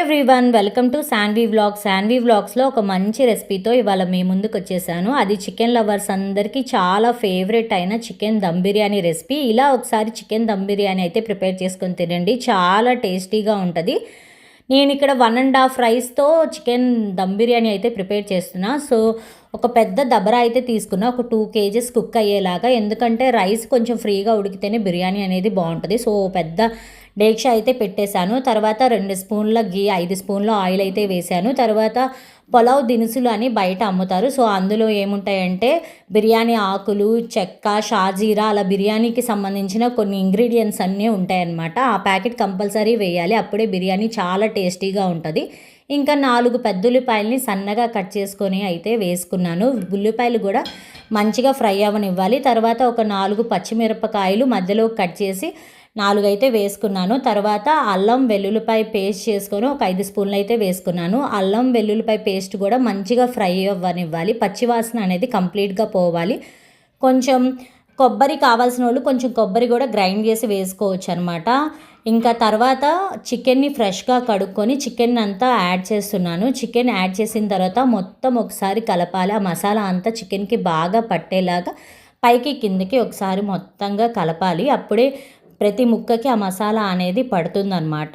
Everyone welcome to Sanvi vlog Sanvi వ్లాగ్స్లో ఒక మంచి రెసిపీతో ఇవాళ మీ ముందుకు వచ్చేసాను. అది చికెన్ లవర్స్ అందరికీ చాలా ఫేవరెట్ అయిన చికెన్ దమ్ బిర్యానీ రెసిపీ ఇలా ఒకసారి చికెన్ దమ్ బిర్యానీ అయితే ప్రిపేర్ చేసుకొని తినండి. చాలా టేస్టీగా ఉంటుంది. నేను ఇక్కడ వన్ అండ్ హాఫ్ రైస్తో చికెన్ దమ్ బిర్యానీ అయితే ప్రిపేర్ చేస్తున్నా. సో ఒక పెద్ద దబరా అయితే తీసుకున్నా. ఒక టూ కేజెస్ కుక్ అయ్యేలాగా. ఎందుకంటే రైస్ కొంచెం ఫ్రీగా ఉడికితేనే బిర్యానీ అనేది బాగుంటుంది. సో పెద్ద డేక్ష అయితే పెట్టేశాను. తర్వాత రెండు స్పూన్ల గీ ఐదు స్పూన్ల ఆయిల్ అయితే వేశాను. తర్వాత పులావ్ దినుసులు అని బయట అమ్ముతారు. సో అందులో ఏముంటాయంటే బిర్యానీ ఆకులు చెక్క షాజీరా అలా బిర్యానీకి సంబంధించిన కొన్ని ఇంగ్రీడియంట్స్ అన్నీ ఉంటాయన్నమాట. ఆ ప్యాకెట్ కంపల్సరీ వేయాలి. అప్పుడే బిర్యానీ చాలా టేస్టీగా ఉంటుంది. ఇంకా నాలుగు పెద్దల్లిపాయలని సన్నగా కట్ చేసుకొని అయితే వేసుకున్నాను. ఉల్లిపాయలు కూడా మంచిగా ఫ్రై అవ్వనివ్వాలి. తర్వాత ఒక నాలుగు పచ్చిమిరపకాయలు మధ్యలో కట్ చేసి నాలుగు అయితే వేసుకున్నాను. తర్వాత అల్లం వెల్లుల్లిపాయ పేస్ట్ చేసుకొని ఒక ఐదు స్పూన్లు అయితే వేసుకున్నాను. అల్లం వెల్లుల్లిపాయ పేస్ట్ కూడా మంచిగా ఫ్రై అవ్వనివ్వాలి. పచ్చివాసన అనేది కంప్లీట్గా పోవాలి. కొంచెం కొబ్బరి కావాల్సిన వాళ్ళు కొంచెం కొబ్బరి కూడా గ్రైండ్ చేసి వేసుకోవచ్చు అనమాట ఇంకా తర్వాత చికెన్ని ఫ్రెష్గా కడుక్కొని చికెన్ అంతా యాడ్ చేస్తున్నాను. చికెన్ యాడ్ చేసిన తర్వాత మొత్తం ఒకసారి కలపాలి. ఆ మసాలా అంతా చికెన్కి బాగా పట్టేలాగా పైకి కిందకి ఒకసారి మొత్తంగా కలపాలి. అప్పుడే ప్రతి ముక్కకి ఆ మసాలా అనేది పడుతుందన్నమాట.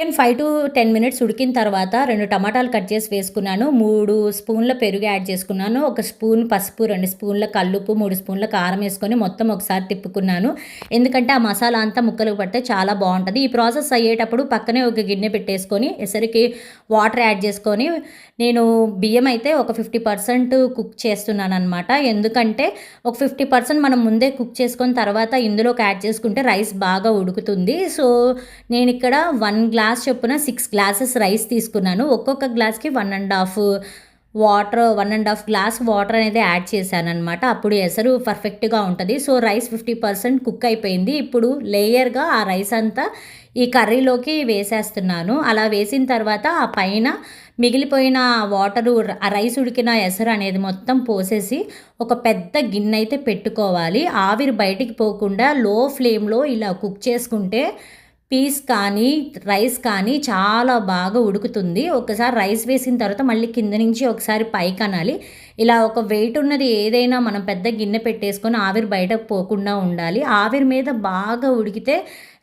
Chicken five to ten minutes ఉడికిన తర్వాత రెండు టమాటాలు కట్ చేసి వేసుకున్నాను. మూడు స్పూన్ల పెరుగు యాడ్ చేసుకున్నాను. ఒక స్పూన్ పసుపు రెండు స్పూన్ల కల్లుపు మూడు స్పూన్ల కారం వేసుకొని మొత్తం ఒకసారి తిప్పుకున్నాను. ఎందుకంటే ఆ మసాలా అంతా ముక్కలకు పడితే చాలా బాగుంటుంది. ఈ ప్రాసెస్ అయ్యేటప్పుడు పక్కనే ఒక గిన్నె పెట్టేసుకొని ఎసరికి వాటర్ యాడ్ చేసుకొని నేను బియ్యం అయితే ఒక ఫిఫ్టీ పర్సెంట్ కుక్ చేస్తున్నాను అనమాట ఎందుకంటే ఒక ఫిఫ్టీ పర్సెంట్ మనం ముందే కుక్ చేసుకున్న తర్వాత ఇందులోకి యాడ్ చేసుకుంటే రైస్ బాగా ఉడుకుతుంది. సో నేను ఇక్కడ వన్ గ్లాస్ గ్లాస్ చొప్పున సిక్స్ గ్లాసెస్ రైస్ తీసుకున్నాను. ఒక్కొక్క గ్లాస్కి one and half water one and half glass water అనేది యాడ్ చేశాను అనమాట అప్పుడు ఎసరు పర్ఫెక్ట్గా ఉంటుంది. So rice fifty percent cook అయిపోయింది. ఇప్పుడు లేయర్గా ఆ రైస్ అంతా ఈ కర్రీలోకి వేసేస్తున్నాను. అలా వేసిన తర్వాత ఆ పైన మిగిలిపోయిన వాటరు ఆ రైస్ ఉడికిన ఎసరు అనేది మొత్తం పోసేసి ఒక పెద్ద గిన్నె అయితే పెట్టుకోవాలి. ఆవిరి బయటికి పోకుండా లో ఫ్లేమ్లో ఇలా కుక్ చేసుకుంటే పీస్ కానీ రైస్ కానీ చాలా బాగా ఉడుకుతుంది. ఒకసారి రైస్ వేసిన తర్వాత మళ్ళీ కింద నుంచి ఒకసారి పైకి అనాలి. ఇలా ఒక వెయిట్ ఉన్నది ఏదైనా మనం పెద్ద గిన్నె పెట్టేసుకొని ఆవిరి బయటకు పోకుండా ఉండాలి. ఆవిరి మీద బాగా ఉడికితే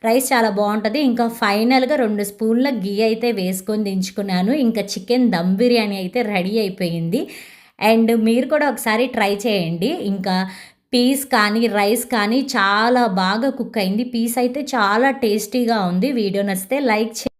రైస్ చాలా బాగుంటుంది. ఇంకా ఫైనల్గా రెండు స్పూన్ల గీ అయితే వేసుకొని దించుకున్నాను. ఇంకా చికెన్ దమ్ బిర్యానీ అయితే రెడీ అయిపోయింది. అండ్ మీరు కూడా ఒకసారి ట్రై చేయండి. ఇంకా పీస్ కానీ రైస్ కానీ చాలా బాగా కుక్ అయింది. పీస్ అయితే చాలా టేస్టీగా ఉంది. వీడియో నచ్చితే లైక్ చే